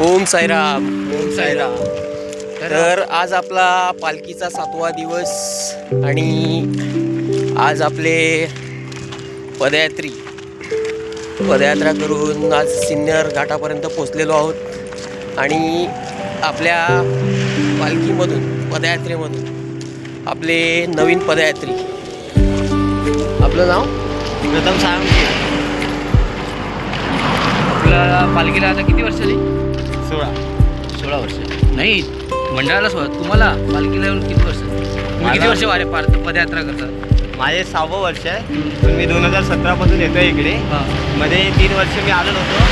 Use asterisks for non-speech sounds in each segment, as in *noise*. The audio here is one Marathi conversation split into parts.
ओम साईराम. ओम साईराम. तर आज आपला पालखीचा सातवा दिवस आणि आज आपले पदयात्री. पदयात्रा करून आज सिन्नर घाटापर्यंत पोचलेलो आहोत. आणि आपल्या पालखीमधून पदयात्रेमधून आपले नवीन पदयात्री. आपलं नाव? प्रथम सांग आपल्या पालखीला आता किती वर्ष झाली? सोळा. सोळा वर्ष. नाही मंडळाला सोळा. तुम्हाला पालखीला येऊन किती वर्ष? तुम्ही किती वर्ष वारे पार पदयात्रा करतात माझे सहावं वर्ष आहे. पण मी दोन हजार सतरापासून येतो इकडे. हां. मध्ये तीन वर्ष मी आलो नव्हतो.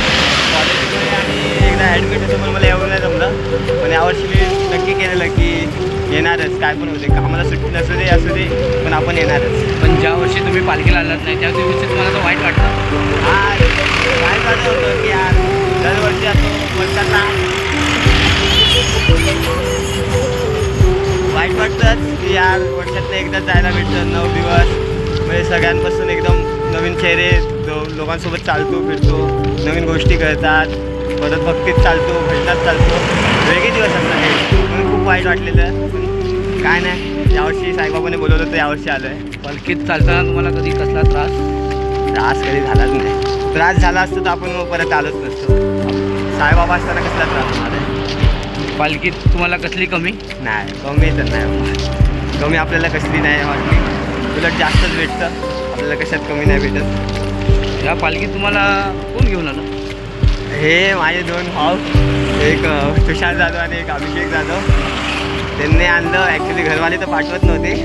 कॉलेजमध्ये आणि एकदा ॲडमिट होतो पण मला एवढं नाही जमलं. पण यावर्षी मी नक्की केलेलं की येणारच. काय पण होते कामाला सुट्टी नसू दे असू दे पण आपण येणारच. पण ज्या वर्षी तुम्ही पालखीला आलात नाही त्या दिवशी तुम्हाला असं वाईट वाटतं हा काय वाटत होतं की यार दरवर्षी असं वर्षांना वाईट वाटतंच की यार वर्षातनं एकदा जायला भेटतं नऊ दिवस. म्हणजे सगळ्यांपासून एकदम नवीन चेहरे लोकांसोबत चालतो फिरतो नवीन गोष्टी करतात. परत भक्तीत चालतो भजनात चालतो. वेगळे दिवस असतात हे. म्हणून खूप वाईट वाटलेलं. पण काय नाही यावर्षी साईबाबाने बोलवलं तर यावर्षी आलो आहे पालखीत चालताना तुम्हाला कधी कसला त्रास? त्रास कधी झालाच नाही. त्रास झाला असतं तर आपण परत आलोच नसतो. साईबाबा असताना कसला त्रास होणार आहे? पालखीत तुम्हाला कसली कमी? नाही कमी तर नाही. कमी आपल्याला कसली नाही वाटली. उलट जास्तच भेटतं. आपल्याला कशात कमी नाही भेटत. या पालखीत तुम्हाला कोण घेऊन आलं? हे माझे दोन भाऊ. एक तुषार जाधव आणि एक अभिषेक जाधव. त्यांनी आणलं. ॲक्च्युली घरवाले तर पाठवत नव्हते.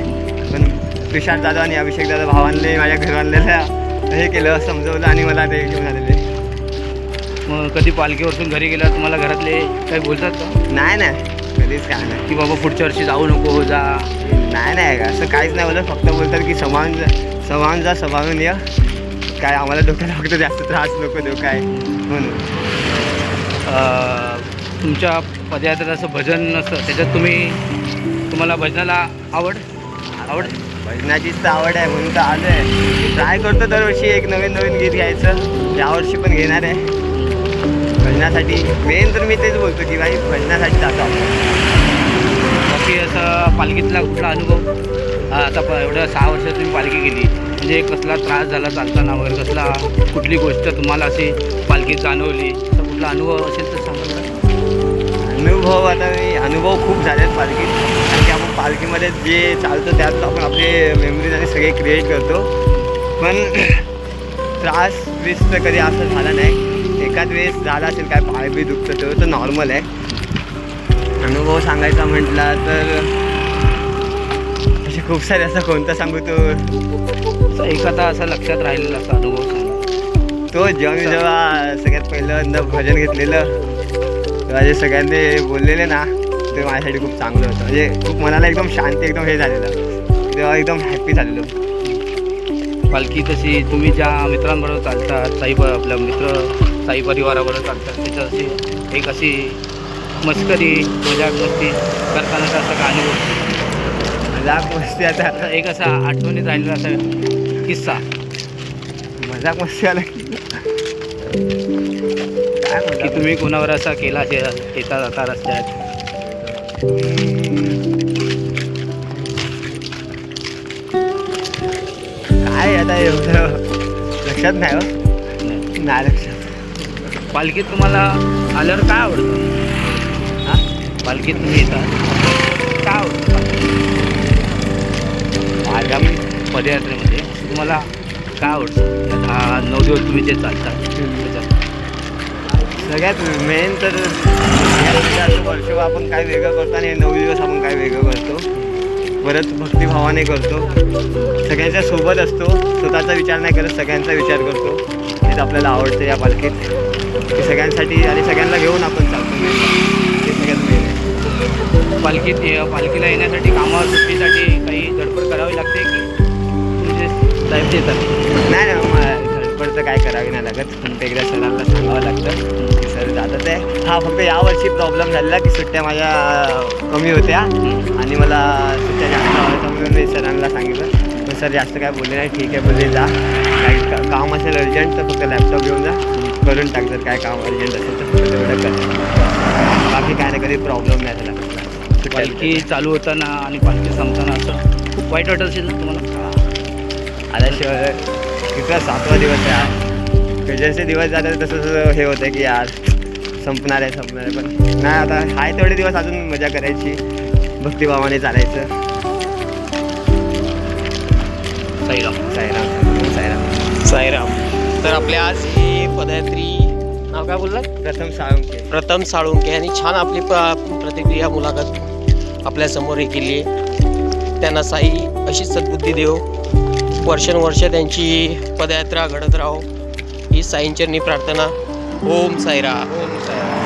पण तुषार जाधव आणि अभिषेक जाधव भावांनी माझ्या घरवाल्याला हे केलं समजवलं आणि मला ते घेऊन आलेले. मग कधी पालखीवरतून घरी गेला तुम्हाला घरातले काही बोलतात का? नाही नाही. कधीच काय नाही. की बाबा पुढच्या वर्षी जाऊ नको जा. नाही नाही. असं काहीच नाही बोलत. फक्त बोलतात की समान समान जा सभावून या. काय आम्हाला डोक्याला फक्त जास्त त्रास नको देऊ काय. म्हणून. अं, तुमच्या पदयात्रेत असं भजन नसतं त्याच्यात तुम्ही तुम्हाला भजनाला आवड? आवड? भजनाचीच तर आवड आहे म्हणून तर आलो आहे ट्राय करतो दरवर्षी एक नवीन नवीन गीत घ्यायचं यावर्षी पण घेणार आहे. भजनासाठी मेन तर मी तेच बोलतो की भाई भजनासाठी जातो बाकी असं पालखीतला कुठला अनुभव? हा, आता प एवढं सहा वर्ष तुम्ही पालखी गेली म्हणजे कसला त्रास झाला चालताना वगैरे कसला कुठली गोष्ट तुम्हाला अशी पालखीत जाणवली? तर कुठला अनुभव असेल तर सांगा अनुभव आता मी अनुभव खूप झाले आहेत पालखीत कारण की आपण पालखीमध्ये जे चालतं त्यात आपण आपले मेमरीज आणि सगळे क्रिएट करतो. पण *clears throat* त्रास वीस तर कधी असं झाला नाही. एखाद वेळेस झाला असेल काय पाय बी दुखतं तेव्हा तर नॉर्मल आहे. अनुभव सांगायचा म्हटला तर असे खूप सारे असं कोणतं सांगू तो? एखादा असा लक्षात राहिलेला असा अनुभव तो जेव्हा मी जेव्हा सगळ्यात पहिल्यांदा भजन घेतलेलं तेव्हा जे सगळ्यांनी बोललेले ना ते माझ्यासाठी खूप चांगलं होतं. म्हणजे खूप मनाला एकदम शांती एकदम हे झालेलं. तेव्हा एकदम हॅप्पी झालेलो. पालखी तशी तुम्ही ज्या मित्रांबरोबर चालतात साई प- आपल्या मित्र साई परिवाराबरोबर चालतात त्याच्यात अशी एक अशी मस्करी मजाक मस्ती करतानाचा असा अनुभव मजाक मस्ती आता. एक असा आठवणीत राहिलेला असा किस्सा. मजाक मस्ती आला की. काय की तुम्ही कोणावर असा केला येता जाता रस्त्यात? काय आता एवढं लक्षात नाही हो. नाही लक्षात. पालखीत तुम्हाला आल्यावर काय आवडतं? हां? पालखीत तुम्ही येतात काय आवडतं आगामी पदयात्रेमध्ये तुम्हाला काय आवडतं? हा नऊ दिवस तुम्ही जे चालतात सगळ्यात मेन तर या वर्ष आपण काय वेगळं करतो आणि नऊ दिवस आपण काय वेगळं करतो. परत भक्तिभावाने करतो. सगळ्यांच्या सोबत असतो. स्वतःचा विचार नाही करत सगळ्यांचा विचार करतो. हेच आपल्याला आवडतं या पालखीत. की सगळ्यांसाठी आणि सगळ्यांना घेऊन आपण चालतो. हे सगळ्यात मेन आहे. पालखीत पालखीला येण्यासाठी कामावर सुट्टीसाठी काही धडपड करावी लागते की तुमचे साहेब देतात? नाही ना मग धडपड तर काय करावी नाही लागत. एकदा सरांना सांगावं लागतं. की सर जातात आहे. हा फक्त यावर्षी प्रॉब्लेम झालेला की सुट्ट्या माझ्या कमी होत्या. आणि मला सुट्ट्या जास्त हव्याच्या म्हणून मी सरांना सांगितलं. पण सर जास्त काय बोलले नाही. ठीक आहे बोलले जा. काही काम असेल अर्जंट तर फक्त लॅपटॉप घेऊन जा. करून टाक जर काय काम अर्जंट असेल तर तेवढं कर कधी प्रॉब्लेम नाही झाला पालखी चालू होताना आणि पालखी संपताना असं खूप वाईट वाटत असेल ना तुम्हाला? आल्याशिवाय कितवा सातवा दिवस आहे आज जसे दिवस जातात तसं तसं हे होतं की यार संपणार आहे संपणार आहे. पण नाही आता हाय तेवढे दिवस अजून मजा करायची. भक्तिभावाने चालायचं. साईराम. साईराम. साईराम. साईराम. तर आपल्या आज ही पदयात्री नाव काय बोललात? प्रथम साळुंके. प्रथम साळुंके. यांनी छान आपली प- प्रतिक्रिया मुलाखत आपल्यासमोर हे केली आहे. त्यांना साई अशी सद्बुद्धी देव. वर्षानुवर्ष त्यांची पदयात्रा घडत राहो. ही साईंचरणी प्रार्थना. ओम साईरा ओम साईराम.